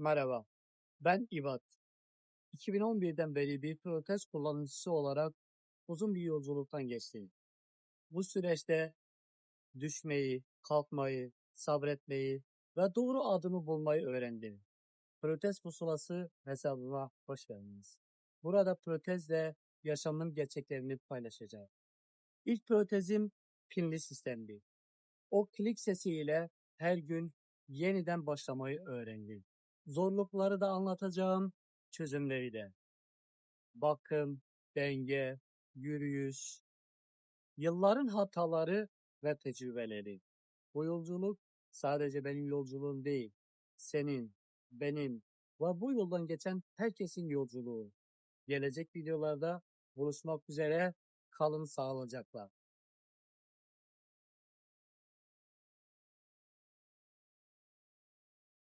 Merhaba, ben İvat. 2011'den beri bir protez kullanıcısı olarak uzun bir yolculuktan geçtim. Bu süreçte düşmeyi, kalkmayı, sabretmeyi ve doğru adımı bulmayı öğrendim. Protez pusulası hesabıma hoş geldiniz. Burada protezle yaşamın gerçeklerini paylaşacağım. İlk protezim pinli sistemdi. O klik sesiyle her gün yeniden başlamayı öğrendim. Zorlukları da anlatacağım, çözümleri de. Bakım, denge, yürüyüş, yılların hataları ve tecrübeleri. Bu yolculuk sadece benim yolculuğum değil, senin, benim ve bu yoldan geçen herkesin yolculuğu. Gelecek videolarda buluşmak üzere, kalın sağlıcakla.